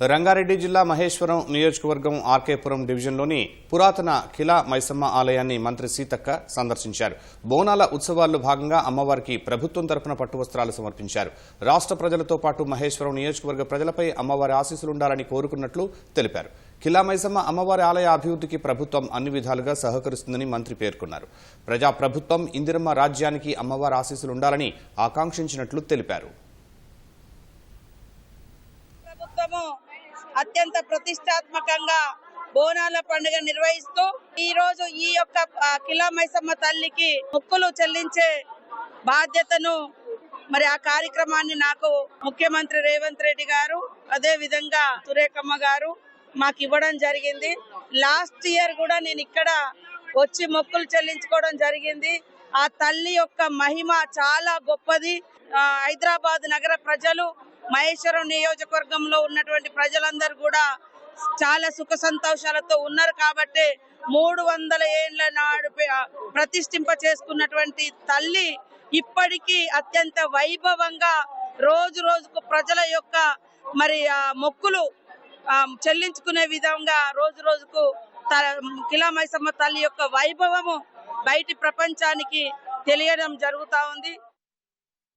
రంగారెడ్డి జిల్లా మహేశ్వరం నియోజకవర్గం ఆర్కేపురం డివిజన్లోని పురాతన కిలా మైసమ్మ ఆలయాన్ని మంత్రి సీతక్క సందర్శించారు. బోనాల ఉత్సవాల్లో భాగంగా అమ్మవారికి ప్రభుత్వం తరపున పట్టు వస్త్రాలు సమర్పించారు. రాష్ట్ర ప్రజలతో పాటు మహేశ్వరం నియోజకవర్గ ప్రజలపై అమ్మవారి ఆశీస్సులుండాలని కోరుకున్నట్లు తెలిపారు. కిలా మైసమ్మ అమ్మవారి ఆలయ అభివృద్ధికి ప్రభుత్వం అన్ని విధాలుగా సహకరిస్తుందని మంత్రి పేర్కొన్నారు. ప్రజా ప్రభుత్వం ఇందిరమ్మ రాజ్యానికి అమ్మవారి ఆశీస్సులుండాలని ఆకాంక్షించినట్లు తెలిపారు. అత్యంత ప్రతిష్టాత్మకంగా బోనాల పండుగ నిర్వహిస్తూ ఈ రోజు ఈ యొక్క కిలా మైసమ్మ తల్లికి మొక్కులు చెల్లించే బాధ్యతను మరి ఆ కార్యక్రమాన్ని నాకు ముఖ్యమంత్రి రేవంత్ రెడ్డి గారు అదే విధంగా సురేఖమ్మ గారు మాకు ఇవ్వడం జరిగింది. లాస్ట్ ఇయర్ కూడా నేను ఇక్కడ వచ్చి మొక్కులు చెల్లించుకోవడం జరిగింది. ఆ తల్లి యొక్క మహిమ చాలా గొప్పది. హైదరాబాద్ నగర ప్రజలు మహేశ్వరం నియోజకవర్గంలో ఉన్నటువంటి ప్రజలందరూ కూడా చాలా సుఖ సంతోషాలతో ఉన్నారు కాబట్టి మూడు వందల ఏళ్ళ నాడు ప్రతిష్ఠింప చేసుకున్నటువంటి తల్లి ఇప్పటికీ అత్యంత వైభవంగా రోజు రోజుకు ప్రజల యొక్క మరి ఆ మొక్కులు చెల్లించుకునే విధంగా రోజు రోజుకు త- మైసమ్మ తల్లి యొక్క వైభవము బయటి ప్రపంచానికి తెలియడం జరుగుతూ ఉంది.